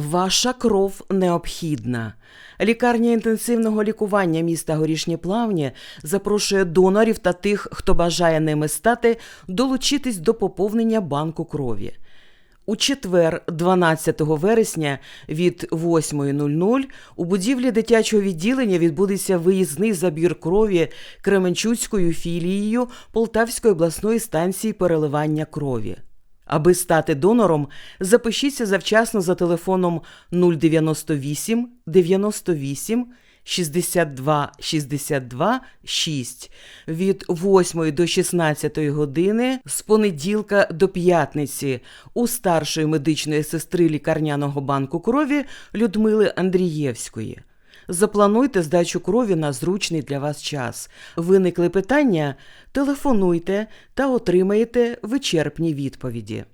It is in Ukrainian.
Ваша кров необхідна. Лікарня інтенсивного лікування міста Горішні Плавні запрошує донорів та тих, хто бажає ними стати, долучитись до поповнення банку крові. У четвер, 12 вересня від 8.00 у будівлі дитячого відділення відбудеться виїзний забір крові Кременчуцькою філією Полтавської обласної станції переливання крові. Аби стати донором, запишіться завчасно за телефоном 098 98 62 62 6 від 8 до 16 години з понеділка до п'ятниці у старшої медичної сестри лікарняного банку крові Людмили Андрієвської. Заплануйте здачу крові на зручний для вас час. Виникли питання? Телефонуйте та отримаєте вичерпні відповіді.